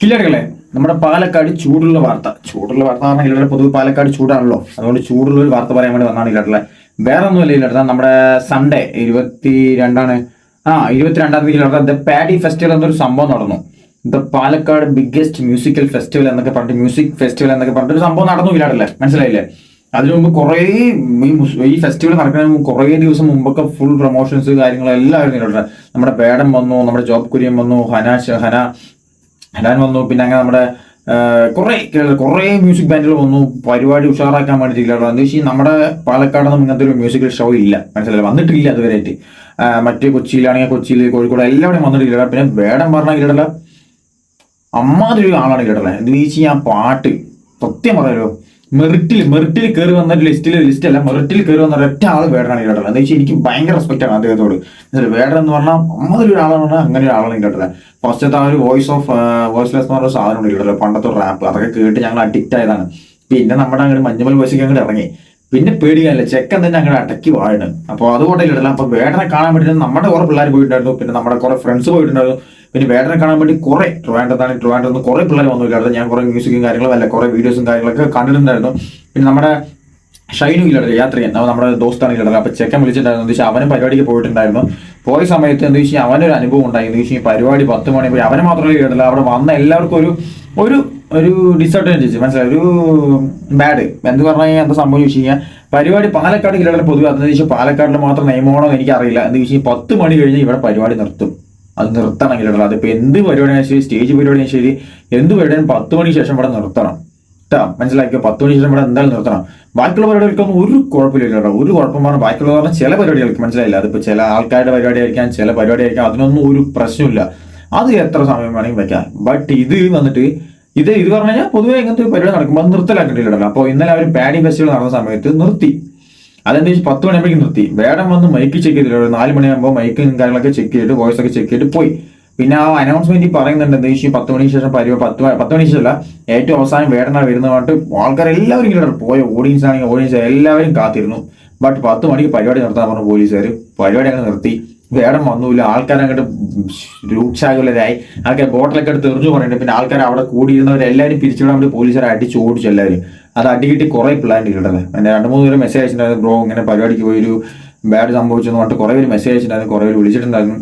കില്ലറുകളെ നമ്മുടെ പാലക്കാട് ചൂടുള്ള വാർത്ത. ചൂടുള്ള വാർത്ത പറഞ്ഞാൽ ഇവിടെ പൊതുവെ പാലക്കാട് ചൂടാണല്ലോ. അതുകൊണ്ട് ചൂടുള്ള ഒരു വാർത്ത പറയാൻ വേണ്ടി വന്നാണ് ഇല്ലട്ടെ വേറെ ഒന്നുമില്ല ഇല്ലട്ടെ നമ്മുടെ സൺഡേ ഇരുപത്തി രണ്ടാണ് ആ ഇരുപത്തിരണ്ടാം തീയതി ഇല്ലട്ടെ ദ പാഡി ഫെസ്റ്റിവൽ എന്നൊരു സംഭവം നടന്നു. The Palakkad biggest musical festival എന്നൊക്കെ പറഞ്ഞിട്ട് മ്യൂസിക് ഫെസ്റ്റിവൽ എന്നൊക്കെ പറഞ്ഞിട്ട് ഒരു സംഭവം നടന്നു ഇല്ലാടല്ലേ മനസ്സിലായില്ലേ? അതിനു മുമ്പ് കുറേ ഈ ഫെസ്റ്റിവൽ നടക്കുന്നതിന് മുമ്പ് കുറേ ദിവസം മുമ്പൊക്കെ ഫുൾ പ്രൊമോഷൻസ് കാര്യങ്ങളെല്ലാം ആയിരുന്നു ഇല്ലട്ടെ നമ്മുടെ പേടം വന്നു നമ്മുടെ ജോബ് കുര്യൻ വന്നു ഹന ഹന ഹനാൻ വന്നു. പിന്നെ അങ്ങനെ നമ്മുടെ കുറെ കുറെ മ്യൂസിക് ബാൻഡുകൾ വന്നു. പരിപാടി ഉഷാറാക്കാൻ വേണ്ടിയിട്ടില്ല എന്താ വെച്ചാൽ നമ്മുടെ പാലക്കാടൊന്നും ഇങ്ങനത്തെ ഒരു മ്യൂസിക്കൽ ഷോ ഇല്ല. മനസ്സിലായി വന്നിട്ടില്ല അതുവരെയായിട്ട് ആ, മറ്റ് കൊച്ചിയിലാണെങ്കിൽ കൊച്ചിയിൽ കോഴിക്കോട് എല്ലാവരും വന്നിട്ടില്ല. പിന്നെ വേടം പറഞ്ഞ ഇല്ലടല്ല അമ്മാതിരി ആളാണ് കേട്ടല്ലേ എന്ന് വെച്ചാൽ ഞാൻ പാട്ട് സത്യം പറയാലോ മെറിറ്റിൽ മെറിറ്റിൽ കയറി വന്ന ലിസ്റ്റിൽ ലിസ്റ്റ് അല്ല മെറിറ്റിൽ കയറി വന്ന ഒരൊറ്റ ആൾ വേടനാണ് കേട്ടത്. എന്ന് വെച്ചാൽ എനിക്ക് ഭയങ്കര റെസ്പെക്ട് ആണ് അദ്ദേഹത്തോട്. വേടൻ എന്ന് പറഞ്ഞാൽ അമ്മാതിരി ഒരാളാണ് പറഞ്ഞാൽ അങ്ങനെ ഒരാളാണ് കേട്ടത്. ഫസ്റ്റത്തെ ആ ഒരു വോയിസ് ഓഫ് വോയിസ്ലെസ് എന്ന് പറഞ്ഞ സാധനം കേട്ടല്ലോ പണ്ടത്തെ റാപ്പ് അതൊക്കെ കേട്ട് ഞങ്ങൾ അഡിക്റ്റ് ആയതാണ്. പിന്നെ നമ്മുടെ അങ്ങോട്ട് മഞ്ഞമൽ വോയിസൊക്കെ അങ്ങോട്ട് ഇറങ്ങി. പിന്നെ പേടിയല്ല ചെക്കൻ തന്നെ അങ്ങനെ അടക്കി വാഴണ് അപ്പോൾ അതുകൊണ്ടല്ലേ ഇടല അപ്പൊ വേടനെ കാണാൻ വേണ്ടി നമ്മുടെ കുറെ പിള്ളേർ പോയിട്ടുണ്ടായിരുന്നു. പിന്നെ നമ്മുടെ കുറെ ഫ്രണ്ട്സ് പോയിട്ടുണ്ടായിരുന്നു. പിന്നെ വേടനെ കാണാൻ വേണ്ടി കുറെ ട്രിവാൻഡത്താണ് ട്രിവാൻഡ്രത്ത് കുറെ പിള്ളേർ വന്നു വന്നില്ലായിരുന്നു ഞാൻ കുറെ മ്യൂസിക്കും കാര്യങ്ങളും അല്ല കുറെ വീഡിയോസും കാര്യങ്ങളൊക്കെ കണ്ടിട്ടുണ്ടായിരുന്നു. പിന്നെ നമ്മുടെ ഷൈനു ഇല്ലാതെ യാത്ര ചെയ്യാൻ. നമ്മുടെ ദോസ്താണ് ഇല്ലാതെ അപ്പൊ ചെക്കൻ വിളിച്ചിട്ടുണ്ടായിരുന്നു. എന്താ വെച്ചാൽ അവനും പരിപാടിക്ക് പോയിട്ടുണ്ടായിരുന്നു. പോയ സമയത്ത് എന്താ വെച്ചാൽ അവനൊരു അനുഭവം ഉണ്ടായി. എന്താ വെച്ചാൽ പരിപാടി പത്ത് മണി പോയി. അവനെ മാത്രമേ കേട്ടില്ല അവിടെ വന്ന എല്ലാവർക്കും ഒരു ഒരു ഒരു ഡിസഡ്വാന്റേജ് മനസ്സിലായി? ഒരു ബാഡ് എന്ത് പറഞ്ഞു കഴിഞ്ഞാൽ എന്താ സംഭവം ചോദിച്ചു കഴിഞ്ഞാൽ പരിപാടി പാലക്കാട് ഇല്ലടല്ല പൊതുവെ അതെന്ന് വെച്ചാൽ പാലക്കാടിൽ മാത്രം നിയമമാണോ എന്ന് എനിക്കറിയില്ല. എന്ന് വെച്ചാൽ പത്ത് മണി കഴിഞ്ഞ് ഇവിടെ പരിപാടി നിർത്തും. അത് നിർത്തണം ഇല്ലടല്ല അതിപ്പോൾ എന്ത് പരിപാടിയാണെങ്കിലും ശരി സ്റ്റേജ് പരിപാടിയാണ് ശരി എന്ത് പരിപാടിയും പത്ത് മണിക്ക് ശേഷം ഇവിടെ നിർത്തണം. കേട്ടോ മനസ്സിലാക്കിയോ പത്ത് മണി ശേഷം ഇവിടെ എന്തായാലും നിർത്തണം. ബാക്കിയുള്ള പരിപാടികൾക്കൊന്നും ഒരു കുഴപ്പമില്ല കേട്ടോ. ഒരു കുഴപ്പം പറഞ്ഞാൽ ബാക്കിയുള്ള പറഞ്ഞാൽ ചില പരിപാടികൾക്ക് മനസ്സിലായില്ല? അതിപ്പോൾ ചില ആൾക്കാരുടെ പരിപാടി ആയിരിക്കാം ചില പരിപാടി ആയിരിക്കാം അതിനൊന്നും ഒരു പ്രശ്നമില്ല. അത് എത്ര സമയം വേണമെങ്കിൽ വെക്കാം. ബട്ട് ഇത് വന്നിട്ട് ഇത് ഇത് പറഞ്ഞു കഴിഞ്ഞാൽ പൊതുവെ ഇങ്ങനത്തെ പരിപാടി നടക്കുമ്പോൾ അത് നിർത്തലാക്കിയിട്ടില്ലല്ലോ അപ്പോൾ ഇന്നലെ അവർ പാഡി ഫെസ്റ്റിവൽ നടന്ന സമയത്ത് നിർത്തി. അതെന്താ പത്ത് മണിയാകുമ്പോഴേക്കും നിർത്തി. വേടം വന്ന് മൈക്ക് ചെക്ക് ചെയ്തില്ല ഒരു നാല് മണിയാകുമ്പോൾ മൈക്കും കാര്യങ്ങളൊക്കെ ചെക്ക് ചെയ്തിട്ട് വോയിസ് ഒക്കെ ചെക്ക് ചെയ്തിട്ട് പോയി. പിന്നെ ആ അനൗൺസ്മെന്റ് പറയുന്നുണ്ട് എന്താ വെച്ചാൽ പത്ത് മണിക്ക് ശേഷം പരിപാടി പത്ത് പത്ത് മണിക്ക് ശേഷമല്ല ഏറ്റവും അവസാനം വേടന വരുന്ന പറഞ്ഞിട്ട് ആൾക്കാർ എല്ലാവരും ഇങ്ങനെ പോയ. ഓഡിയൻസ് ആണെങ്കിൽ ഓഡിയൻസ് എല്ലാവരും കാത്തിരുന്നു. ബട്ട് പത്ത് മണിക്ക് പരിപാടി നിർത്താൻ പറഞ്ഞു പോലീസുകാർ പരിപാടി അങ്ങനെ നിർത്തി. വേടം വന്നില്ല ആൾക്കാർ അങ്ങോട്ട് രൂക്ഷാകുലരായി. ആൾക്കാർ ബോട്ടിലൊക്കെ എടുത്ത് എറിഞ്ഞു പറയുന്നുണ്ട് പിന്നെ ആൾക്കാർ അവിടെ കൂടിയിരുന്നവരെല്ലാവരും പിരിച്ചുവിടാൻ വേണ്ടി പോലീസുകാർ അടിച്ച് ഓടിച്ചു എല്ലാവരും. അത് അടികിട്ടി കുറെ പിള്ളേരുടെ ഇടല്ലേ പിന്നെ രണ്ട് മൂന്ന് പേര് മെസ്സേജ് അയച്ചിട്ടുണ്ടായിരുന്നു ബ്രോ ഇങ്ങനെ പരിപാടിക്ക് പോയി ഒരു ബാഡ് സംഭവിച്ചെന്ന് പറഞ്ഞിട്ട് കുറെ പേര് മെസ്സേജ് അയച്ചിട്ടുണ്ടായിരുന്നു കുറെ പേര് വിളിച്ചിട്ടുണ്ടായിരുന്നു.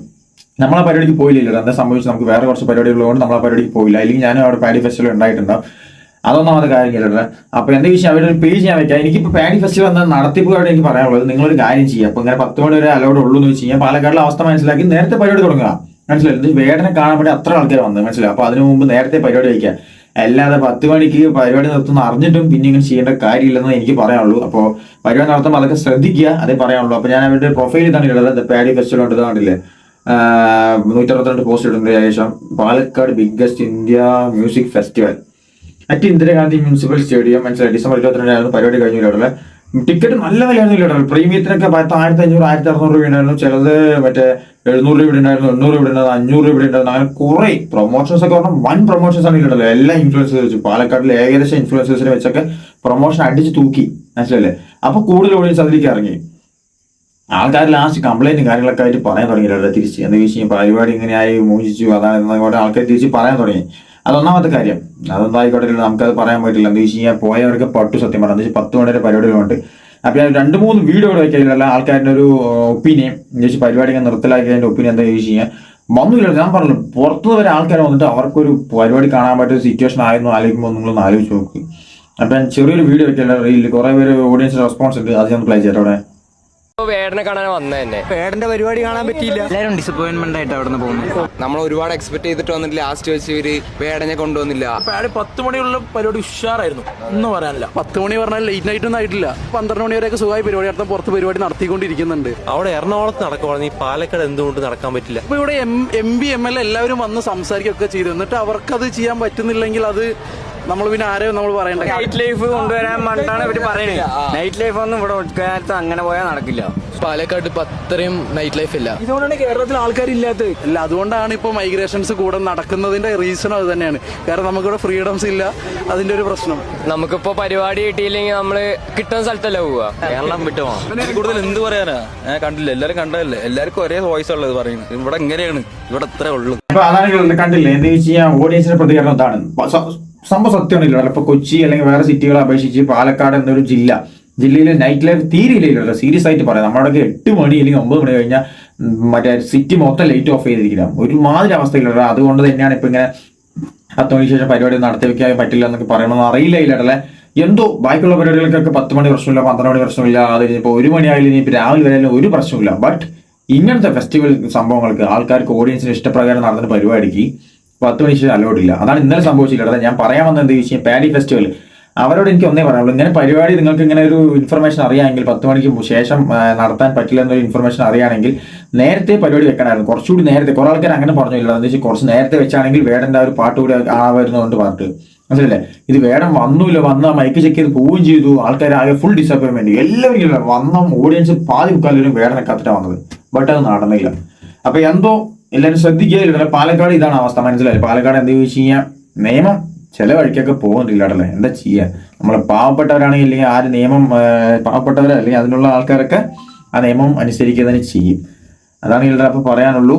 നമ്മളെ പരിപാടിക്ക് പോയില്ലല്ലോ എന്താ സംഭവിച്ചു നമുക്ക് വേറെ കുറച്ച് പരിപാടികളുള്ളതുകൊണ്ട് നമ്മളെ പരിപാടിക്ക് പോയില്ല. അല്ലെങ്കിൽ ഞാനും അവിടെ പാഡി ഫെസ്റ്റിവൽ ഉണ്ടായിട്ടുണ്ടാവും. അതൊന്നാമത് കാര്യം കേട്ടിട്ട് അപ്പോൾ എന്താ വിഷയം? അവരുടെ ഒരു പേജ് ഞാൻ വെക്കാം. എനിക്കിപ്പോൾ പാഡി ഫെസ്റ്റിവൽ എന്ന നടത്തിപ്പുകാരോട് എനിക്ക് പറയാനുള്ളത്. നിങ്ങളൊരു കാര്യം ചെയ്യുക അപ്പോൾ ഇങ്ങനെ പത്ത് മണി വരെ അലോഡ് ഉള്ളൂ എന്ന് വെച്ച് കഴിഞ്ഞാൽ പാലക്കാടിലെ അവസ്ഥ മനസ്സിലാക്കി നേരത്തെ പരിപാടി തുടങ്ങുക. മനസ്സിലായി? വേടനെ കാണാൻ വേണ്ടി അത്ര ആൾക്കാർ വന്നത്. മനസ്സിലായി? അപ്പോൾ അതിനു മുമ്പ് നേരത്തെ പരിപാടി വയ്ക്കുക അല്ലാതെ പത്ത് മണിക്ക് പരിപാടി നടത്തുന്ന അറിഞ്ഞിട്ടും പിന്നെ ഇങ്ങനെ ചെയ്യേണ്ട കാര്യമില്ലെന്ന് എനിക്ക് പറയാനുള്ളൂ. അപ്പോൾ പരിപാടി നടത്തുമ്പോൾ അതൊക്കെ ശ്രദ്ധിക്കുക അതേ പറയാനുള്ളൂ. അപ്പോൾ ഞാൻ അവരുടെ പ്രൊഫൈൽ ഇതാണ് ഇടുന്നത് പാഡി ഫെസ്റ്റിവൽ ഉണ്ട് ഇതാണ്ടില്ലേ നൂറ്റി അറുപത്തിരണ്ട് പോസ്റ്റ് ഇടുന്നതിന് ശേഷം Palakkad biggest India music festival at Indira Gandhi municipal stadium മനസ്സിലായി? ഡിസംബർ ഇരുപത്തിരണ്ടായിരുന്നു പരിപാടി കഴിഞ്ഞു ടിക്കറ്റ് നല്ല വിലയായിരുന്നു കേട്ടോ പ്രീമിയത്തിനൊക്കെ പത്ത് ആയിരത്തി അഞ്ഞൂറ് ആയിരത്തി അറുന്നൂറ് രൂപ ഉണ്ടായിരുന്നു. ചിലത് മറ്റേ എഴുന്നൂറ് രൂപ ഉണ്ടായിരുന്നു എണ്ണൂറ് രൂപ ഉണ്ടായിരുന്നു അഞ്ഞൂറ് രൂപ ഉണ്ടായിരുന്നു. അങ്ങനെ കുറെ പ്രൊമോഷൻസ് ഒക്കെ പറഞ്ഞാൽ വൺ പ്രൊമോഷൻസ് ആണ് ഇവിടെ എല്ലാ ഇൻഫ്ലുവൻസേഴ്സ് വെച്ച് പാലക്കാട്ടിൽ ഏകദേശം ഇൻഫ്ലുവൻസേഴ്സിനെ വെച്ചൊക്കെ പ്രൊമോഷൻ അടിച്ച് തൂക്കി. മനസ്സിലല്ലേ അപ്പൊ കൂടുതൽ ഓഡിയൻസ് അതിലേക്ക് ഇറങ്ങി. ആൾക്കാർ ലാസ്റ്റ് കംപ്ലൈന്റും കാര്യങ്ങളൊക്കെ ആയിട്ട് പറയാൻ തുടങ്ങി തിരിച്ച് എന്താ വെച്ച് കഴിഞ്ഞാൽ പരിപാടി ഇങ്ങനെയായി മോചിച്ചു അതാണ് ആൾക്കാർ തിരിച്ച് പറയാൻ തുടങ്ങി. അതൊന്നാമത്തെ കാര്യം. അതൊന്നും ആയിക്കോട്ടെ നമുക്കത് പറയാൻ പറ്റില്ല. എന്താ വെച്ച് കഴിഞ്ഞാൽ പോയവർക്ക് പട്ടു സത്യം പറഞ്ഞു. എന്താ പത്ത് മണിയുടെ പരിപാടികളുണ്ട്. അപ്പൊ ഞാൻ രണ്ട് മൂന്ന് വീഡിയോ ഇവിടെ വയ്ക്കില്ല ആൾക്കാരുടെ ഒരു ഒപ്പീനിയൻ എന്താ വെച്ചാൽ പരിപാടി ഞാൻ നിർത്തലാക്കിയതിന്റെ ഒപ്പീനിയൻ എന്താ ചോദിച്ചു കഴിഞ്ഞാൽ വന്നില്ല. ഞാൻ പറഞ്ഞു പുറത്തു വരെ ആൾക്കാർ വന്നിട്ട് അവർക്കൊരു പരിപാടി കാണാൻ പറ്റിയ സിറ്റുവേഷൻ ആയിരുന്നു ആലോചിക്കുമ്പോൾ നിങ്ങളൊന്ന് ആലോചിച്ച് നോക്കി. അപ്പൊ ഞാൻ ചെറിയൊരു വീഡിയോ വെക്കില്ല റീലിൽ കുറേ പേര് ഓഡിയൻസ് റെസ്പോൺസ് ഉണ്ട്. അത് ഞാൻ പ്ലേ അവിടെ. വേടനെ കാണാൻ വന്ന തന്നെ. വേടന്റെ പരിപാടി കാണാൻ പറ്റിയില്ല. എല്ലാരും ഡിസപ്പോയിന്റ്മെന്റ് ആയിട്ട് അവിടെ നിന്ന് പോകുന്നു. നമ്മൾ ഒരുപാട് എക്സ്പെക്ട് ചെയ്തിട്ട് വന്നിട്ട് ലാസ്റ്റ് വെച്ച് ഇവർ വേടനെ കൊണ്ടുവന്നില്ല. പാടി പത്ത് മണിയുള്ള പരിപാടി ഉഷാറായിരുന്നു. ഒന്നും പറയാനില്ല. പത്ത് മണി പറഞ്ഞാൽ ലേറ്റ് നൈറ്റ് ഒന്നും ആയിട്ടില്ല. പന്ത്രണ്ട് മണി വരെയൊക്കെ സുഖമായി പരിപാടി നടത്താൻ പുറത്ത് പരിപാടി നടത്തിക്കൊണ്ടിരിക്കുന്നുണ്ട്. അവിടെ എറണാകുളത്ത് നടക്കുവാണെങ്കിൽ ഈ പാലക്കാട് എന്തുകൊണ്ട് നടക്കാൻ പറ്റില്ല? അപ്പൊ ഇവിടെ M M P M L A എല്ലാവരും വന്ന് സംസാരിക്കുകയൊക്കെ ചെയ്തു. എന്നിട്ട് അവർക്കത് ചെയ്യാൻ പറ്റുന്നില്ലെങ്കിൽ അത് നമ്മൾ പിന്നെ ആരെയും നമ്മൾ പറയണ്ട? നൈറ്റ് ലൈഫ് കൊണ്ടുവരാൻ വേണ്ടിട്ടാണ് ഇവർ പറയുന്നത് നൈറ്റ് ലൈഫ് ഒന്നും ഇവിടെ ഒഴുക്കാലത്ത് അങ്ങനെ പോയാൽ നടക്കില്ല. പാലക്കാട് ഇപ്പൊ അത്രയും നൈറ്റ് ലൈഫ് ഇല്ല. ഇതുകൊണ്ടാണ് കേരളത്തിൽ ആൾക്കാരില്ലാത്തത്. അല്ല അതുകൊണ്ടാണ് ഇപ്പൊ മൈഗ്രേഷൻസ് കൂടെ നടക്കുന്നതിന്റെ റീസൺ അത് തന്നെയാണ്. കാരണം നമുക്കിവിടെ ഫ്രീഡംസ് ഇല്ല. അതിന്റെ ഒരു പ്രശ്നം. നമുക്കിപ്പോ പരിപാടി കിട്ടിയില്ലെങ്കിൽ നമ്മൾ കിട്ടുന്ന സ്ഥലത്തല്ല പോവുക? കേരളം വിട്ടു കൂടുതൽ എന്ത് പറയാനാ? ഞാൻ കണ്ടില്ല. എല്ലാരും കണ്ടതല്ലേ? എല്ലാവർക്കും ഒരേ വോയിസ് ഉള്ളത് പറയുന്നത്. ഇവിടെ എങ്ങനെയാണ് ഇവിടെ ഇത്രേ ഉള്ളൂ. അപ്പൊ അതാണ് കണ്ടില്ലേ? എന്താ വെച്ച് കഴിഞ്ഞാൽ ഓഡിയൻസിന്റെ പ്രതികരണം എന്താണ്? സത്യമാണ് സംഭവം സത്യമാണില്ല. ഇപ്പൊ കൊച്ചി അല്ലെങ്കിൽ വേറെ സിറ്റികളെ അപേക്ഷിച്ച് പാലക്കാട് എന്നൊരു ജില്ല ജില്ലയിലെ നൈറ്റ് ലൈഫ് തീരെ ഇല്ലല്ലോ. സീരിയസ് ആയിട്ട് പറയാം. നമ്മുടെ എട്ട് മണി അല്ലെങ്കിൽ ഒമ്പത് മണി കഴിഞ്ഞാൽ മറ്റേ സിറ്റി മൊത്തം ലൈറ്റ് ഓഫ് ചെയ്തിരിക്കണം ഒരുമാതിരി അവസ്ഥയിലുള്ള അതുകൊണ്ട് തന്നെയാണ് ഇപ്പൊ ഇങ്ങനെ പത്ത് മണിക്ക് ശേഷം പരിപാടി നടത്തി വെക്കാൻ പറ്റില്ല എന്നൊക്കെ പറയണമെന്ന് അറിയില്ല ഇല്ലേ എന്തോ ബാക്കിയുള്ള പരിപാടികൾക്കൊക്കെ പത്ത് മണി പ്രശ്നമില്ല പന്ത്രണ്ട് മണി പ്രശ്നമില്ല. അത് കഴിഞ്ഞപ്പോൾ ഒരു മണി ഇനി രാവിലെ വരെയാലും ഒരു പ്രശ്നമില്ല ബട്ട് ഇങ്ങനത്തെ ഫെസ്റ്റിവൽ സംഭവങ്ങൾക്ക് ആൾക്കാർക്ക് ഓഡിയൻസിന് ഇഷ്ടപ്രകാരം നടന്ന പരിപാടിക്ക് പത്ത് മണിക്ക് അലോഡ് ഇല്ല അതാണ് ഇന്നലെ സംഭവിച്ചില്ല ഞാൻ പറയാൻ വന്നത് എന്ത് വെച്ചാൽ പാരി ഫെസ്റ്റിവൽ. അവരോട് എനിക്ക് ഒന്നേ പറയാനുള്ളൂ. ഇങ്ങനെ പരിപാടി നിങ്ങൾക്ക് ഇങ്ങനെ ഒരു ഇൻഫർമേഷൻ അറിയാമെങ്കിൽ പത്ത് മണിക്ക് ശേഷം നടത്താൻ പറ്റില്ല എന്നൊരു ഇൻഫർമേഷൻ അറിയാണെങ്കിൽ നേരത്തെ പരിപാടി വെക്കണമായിരുന്നു. കുറച്ചുകൂടി നേരത്തെ. കുറേ ആൾക്കാർ അങ്ങനെ പറഞ്ഞില്ല. എന്ന് വെച്ചാൽ കുറച്ച് നേരത്തെ വെച്ചാണെങ്കിൽ വേടന്റെ ആ ഒരു പാട്ട് കൂടി ആവായിരുന്നതുകൊണ്ട് പാട്ട് മനസ്സിലല്ലേ ഇത് വേടം വന്നൂല വന്ന മൈക്ക് ചെക്ക് ചെയ്ത് പോവുകയും ചെയ്തു. ആൾക്കാർ ആകെ ഫുൾ ഡിസപ്പോയിൻമെന്റ് എല്ലാവരും. വന്ന ഓഡിയൻസ് പാതി മുക്കാലും വേടനെ കത്തിട്ടാണ് വന്നത്. ബട്ട് അത് നടന്നില്ല. അപ്പൊ എന്തോ എല്ലാവരും ശ്രദ്ധിക്കുക പാലക്കാട് ഇതാണ് അവസ്ഥ. മനസ്സിലായി? പാലക്കാട് എന്താ ചോദിച്ചു കഴിഞ്ഞാൽ നിയമം ചില വഴിക്കൊക്കെ പോകുന്നില്ല അടല്ലേ എന്താ ചെയ്യാ? നമ്മൾ പാവപ്പെട്ടവരാണെങ്കിൽ അല്ലെങ്കിൽ ആര് നിയമം പാവപ്പെട്ടവരെ അല്ലെങ്കിൽ അതിനുള്ള ആൾക്കാരൊക്കെ ആ നിയമം അനുസരിക്കുക തന്നെ ചെയ്യും. അതാണ് ഇവിടെ അപ്പൊ പറയാനുള്ളൂ.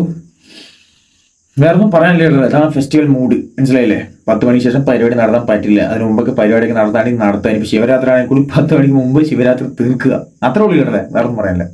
വേറെ ഒന്നും പറയാനില്ല ഇതാണ് ഫെസ്റ്റിവൽ മൂഡ് മനസ്സിലായില്ലേ? പത്ത് മണിക്ക് ശേഷം പരിപാടി നടത്താൻ പറ്റില്ല. അതിന് മുമ്പൊക്കെ പരിപാടിയൊക്കെ നടത്താണെങ്കിൽ നടത്താൻ ഇപ്പൊ ശിവരാത്രി ആണെങ്കിൽ കൂടി പത്ത് മണിക്ക് മുമ്പ് ശിവരാത്രി തീർക്കുക. അത്രേ ഉള്ളൂ വേറെ ഒന്നും പറയാനില്ല.